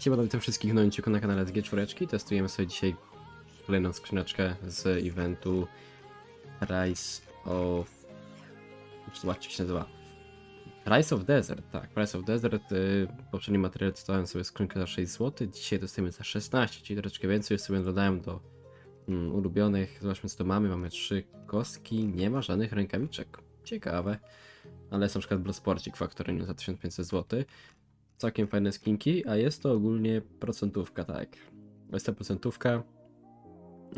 Siema, witam wszystkich nowinczyków na kanale SG4. Testujemy sobie dzisiaj kolejną skrzyneczkę z eventu Rise of... Zobaczcie, jak się nazywa. Rise of Desert, tak, Rise of Desert. Yy, poprzedni materiał dostałem sobie skrzynkę za 6 zł, dzisiaj dostajemy za 16, czyli troszeczkę więcej. Już sobie dodałem do mm, ulubionych. Zobaczmy, co to mamy. Mamy trzy kostki, nie ma żadnych rękawiczek. Ciekawe. Ale jest na przykład Bloodsporcik Factory za 1500 zł całkiem fajne skinki, a jest to ogólnie procentówka, tak. Jest to procentówka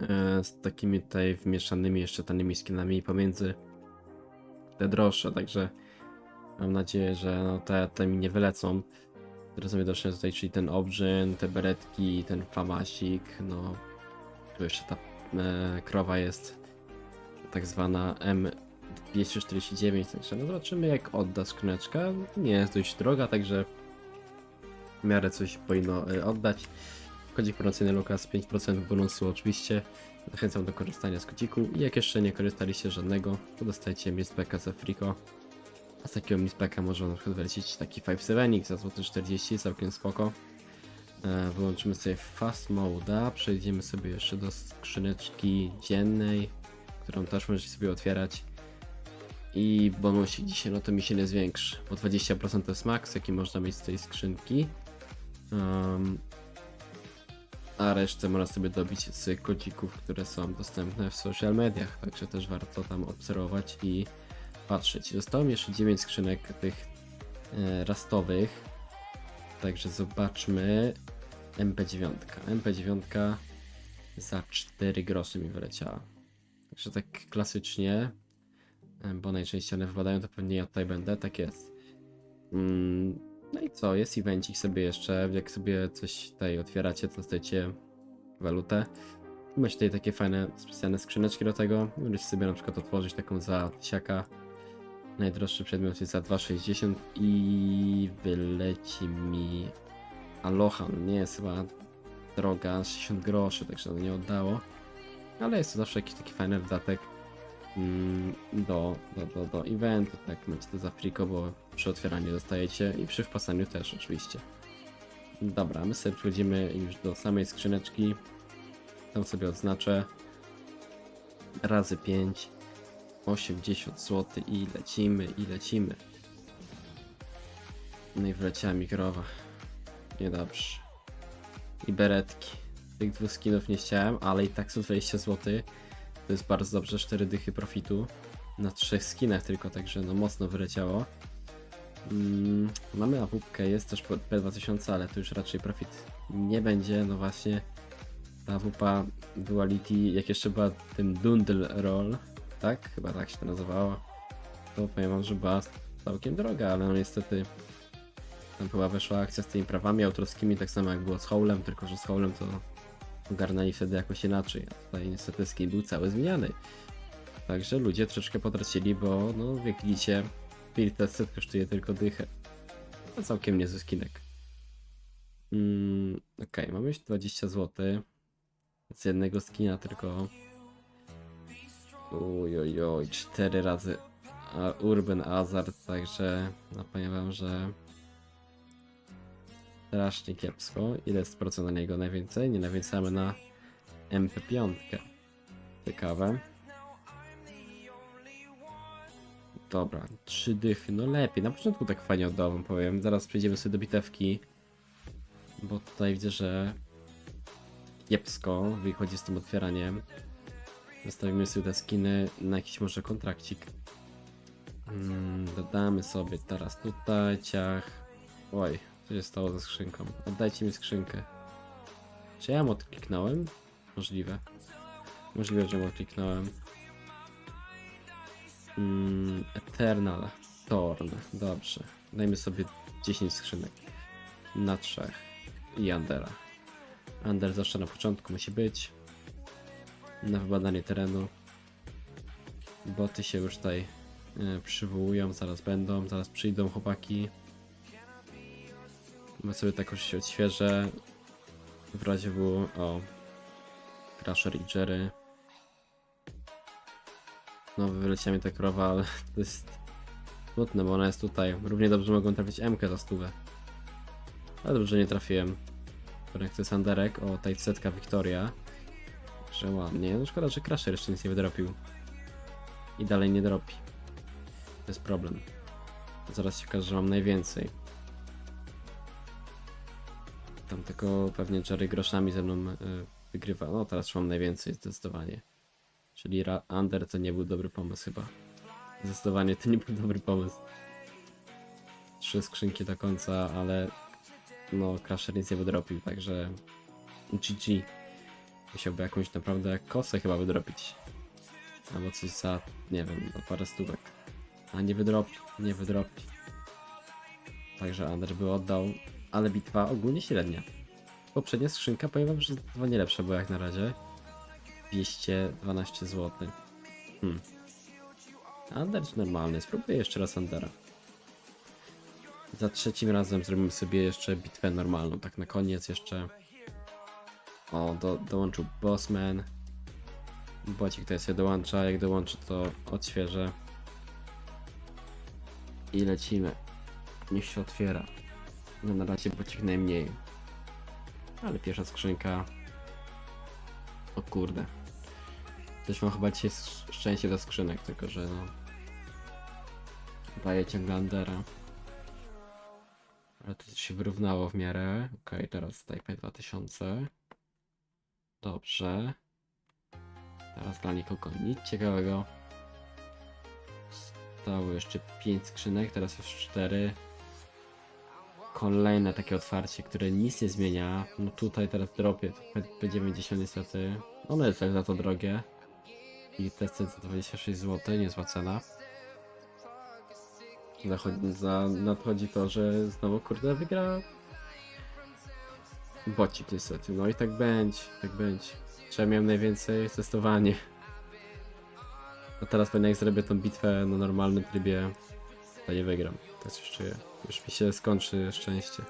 e, z takimi tutaj wmieszanymi jeszcze tanymi skinami pomiędzy te droższe, także mam nadzieję, że no, te, te mi nie wylecą. Teraz sobie doszedłem tutaj, czyli ten obrzyn, te beretki, ten famasik, no tu jeszcze ta e, krowa jest tak zwana M249, także no zobaczymy jak odda skrzyneczka. Nie jest dość droga, także w miarę coś powinno y, oddać. Kodzik promocyjny Lukas 5% bonusu oczywiście. Zachęcam do korzystania z kodziku i jak jeszcze nie korzystaliście żadnego, to dostajecie mispeka za friko. A z takiego mispeka można na przykład wlecieć taki 5-7 za złoty 40, całkiem spoko. E, Wyłączymy sobie Fast Mode'a, przejdziemy sobie jeszcze do skrzyneczki dziennej, którą też możecie sobie otwierać. I bonusik dzisiaj, no to mi się nie zwiększy, bo 20% to jest max, jaki można mieć z tej skrzynki. Um, a resztę można sobie dobić z kodzików, które są dostępne w social mediach, także też warto tam obserwować i patrzeć. Zostało mi jeszcze 9 skrzynek tych e, rastowych, także zobaczmy MP9. MP9 za 4 groszy mi wyleciała. Także tak klasycznie, e, bo najczęściej one wypadają, to pewnie ja tutaj będę, tak jest. Mm, no i co, jest evencik sobie jeszcze, jak sobie coś tutaj otwieracie, to dostajecie walutę. Macie tutaj takie fajne, specjalne skrzyneczki do tego. Możecie sobie na przykład otworzyć taką za tysiaka. Najdroższy przedmiot jest za 2,60 i wyleci mi Aloha. No Nie jest chyba droga, 60 groszy, także nie oddało. Ale jest to zawsze jakiś taki fajny dodatek do, do, do, do eventu, tak, macie to za friko, bo przy otwieraniu dostajecie i przy wpasaniu też oczywiście. Dobra, my sobie przechodzimy już do samej skrzyneczki. Tam sobie odznaczę. Razy 5. 80 zł i lecimy, i lecimy. No i wleciała mi. Niedobrze. I beretki. Tych dwóch skinów nie chciałem, ale i tak są 20 zł. To jest bardzo dobrze, 4 dychy profitu. Na trzech skinach tylko, także no mocno wyleciało. Mm, mamy AWP, jest też P2000, ale to już raczej profit nie będzie. No właśnie, ta AWP Duality, jak jeszcze była ten Dundle Roll, tak? Chyba tak się to nazywało. To powiem wam, że była całkiem droga, ale no niestety tam chyba weszła akcja z tymi prawami autorskimi, tak samo jak było z Howlem, tylko że z Howlem to ogarnęli wtedy jakoś inaczej, a tutaj niestety skin był cały zmieniany. Także ludzie troszeczkę potracili, bo no jak widzicie, Spirit set kosztuje tylko dychę. To całkiem niezły skinek. Mm, Okej, mamy już 20 zł. Z jednego skina tylko. Ujojoj, 4 razy Urban Hazard, także no że strasznie kiepsko. Ile jest procent na niego najwięcej? Nie nawięcamy na MP5. Ciekawe. Dobra, trzy dychy, no lepiej. Na początku tak fajnie oddał, wam powiem. Zaraz przejdziemy sobie do bitewki. Bo tutaj widzę, że kiepsko wychodzi z tym otwieraniem. Zostawimy sobie te skiny na jakiś może kontrakcik. Mm, dodamy sobie teraz tutaj ciach. Oj, co się stało ze skrzynką? Oddajcie mi skrzynkę. Czy ja mod kliknąłem? Możliwe. Możliwe, że mod kliknąłem. Mm, Eternal Thorn. Dobrze. Dajmy sobie 10 skrzynek. Na trzech. I Andera. Ander zawsze na początku musi być. Na wybadanie terenu. Boty się już tutaj e, przywołują, zaraz będą, zaraz przyjdą chłopaki. My sobie tak już się odświeżę. W razie W. O. Crusher i Jerry. No, wyleciała mi ta krowa, ale to jest smutne, bo ona jest tutaj. Równie dobrze mogą trafić MK za stówę. Ale dobrze, nie trafiłem. Konekty Sanderek, o Tajcetka Wiktoria. Że ładnie. No szkoda, że Crusher jeszcze nic nie wydropił. I dalej nie dropi. To jest problem. Zaraz się okaże, że mam najwięcej. Tam tylko pewnie Jerry groszami ze mną y, wygrywa. No teraz mam najwięcej zdecydowanie. Czyli Under to nie był dobry pomysł chyba. Zdecydowanie to nie był dobry pomysł. Trzy skrzynki do końca, ale no Crusher nic nie wydropił, także GG. Musiałby jakąś naprawdę kosę chyba wydropić. Albo coś za, nie wiem, za parę stówek. A nie wydropi, nie wydropi. Także Under by oddał, ale bitwa ogólnie średnia. Poprzednia skrzynka, powiem wam, że chyba nie lepsza była jak na razie. 212 zł. Hmm. Under czy normalny? Spróbuję jeszcze raz Undera. Za trzecim razem zrobimy sobie jeszcze bitwę normalną. Tak na koniec jeszcze. O, do, dołączył Bossman. Bocik to się dołącza. Jak dołączy, to odświeżę. I lecimy. Niech się otwiera. No na razie bocik najmniej. Ale pierwsza skrzynka. O kurde. Też mam chyba dzisiaj sz- szczęście do skrzynek, tylko że no. Daję ciągle Undera. Ale to się wyrównało w miarę. Okej, teraz Taipei 2000. Dobrze. Teraz dla nikogo nic ciekawego. Zostało jeszcze 5 skrzynek, teraz już 4. Kolejne takie otwarcie, które nic nie zmienia. No tutaj teraz dropię P- P90 niestety. Ono jest tak za to drogie. I testy za 26 zł, niezła cena. Zachodzi, za, nadchodzi to, że znowu kurde wygra bocik niestety. No i tak będzie, tak będzie. Trzeba miałem najwięcej testowanie. A teraz pewnie jak zrobię tą bitwę na normalnym trybie, to nie wygram. To coś czuję. Już mi się skończy szczęście.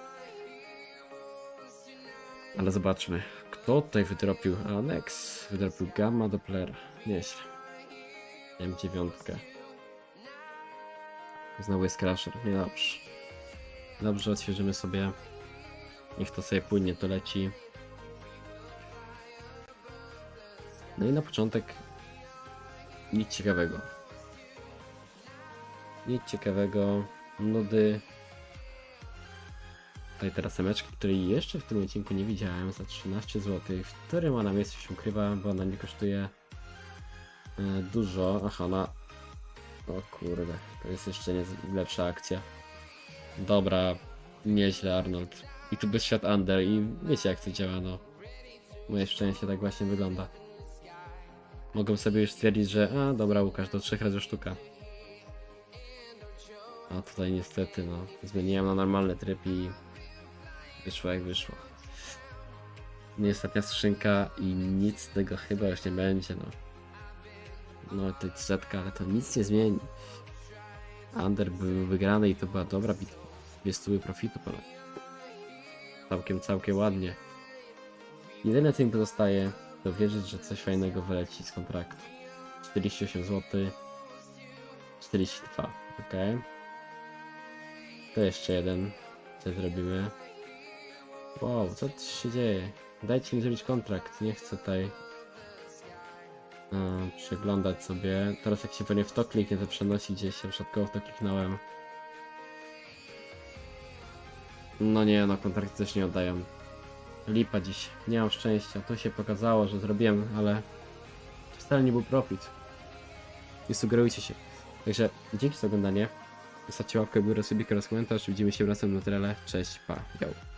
Ale zobaczmy. Kto tutaj wydropił? A Nex wydropił Gamma Doppler. Nieźle. M9. Znowu jest Crusher. Niedobrze. Dobrze, odświeżymy sobie. Niech to sobie płynie, to leci. No i na początek nic ciekawego. Nic ciekawego. Nudy. Tutaj teraz semeczki, której jeszcze w tym odcinku nie widziałem za 13 zł. W którym ona miejscu się ukrywa, bo ona nie kosztuje e, dużo. Aha, ona... O kurde, to jest jeszcze nie lepsza akcja. Dobra, nieźle Arnold. I tu bez świat under i wiecie jak to działa, no. Moje szczęście tak właśnie wygląda. Mogę sobie już stwierdzić, że a dobra Łukasz, do trzech razy sztuka. A tutaj niestety no, zmieniłem na normalny tryb i wyszło jak wyszło. Nie ostatnia skrzynka i nic z tego chyba już nie będzie, no. No to jest setka, ale to nic nie zmieni. Under był wygrany i to była dobra bitwa. Dwie profitu ponad. Całkiem, całkiem ładnie. Jedyne co mi pozostaje, to wierzyć, że coś fajnego wyleci z kontraktu. 48 zł. 42, ok. To jeszcze jeden. Co zrobimy? Wow, co tu się dzieje? Dajcie mi zrobić kontrakt, nie chcę tutaj e, przeglądać sobie. Teraz jak się pewnie w to kliknie, to przenosi gdzieś, ja przypadkowo w to kliknąłem. No nie, no kontrakty też nie oddają. Lipa dziś, nie mam szczęścia. To się pokazało, że zrobiłem, ale wcale nie był profit. Nie sugerujcie się. Także dzięki za oglądanie. Zostawcie łapkę w górę, subika oraz komentarz. Widzimy się w następnym materiale. Cześć, pa, yo.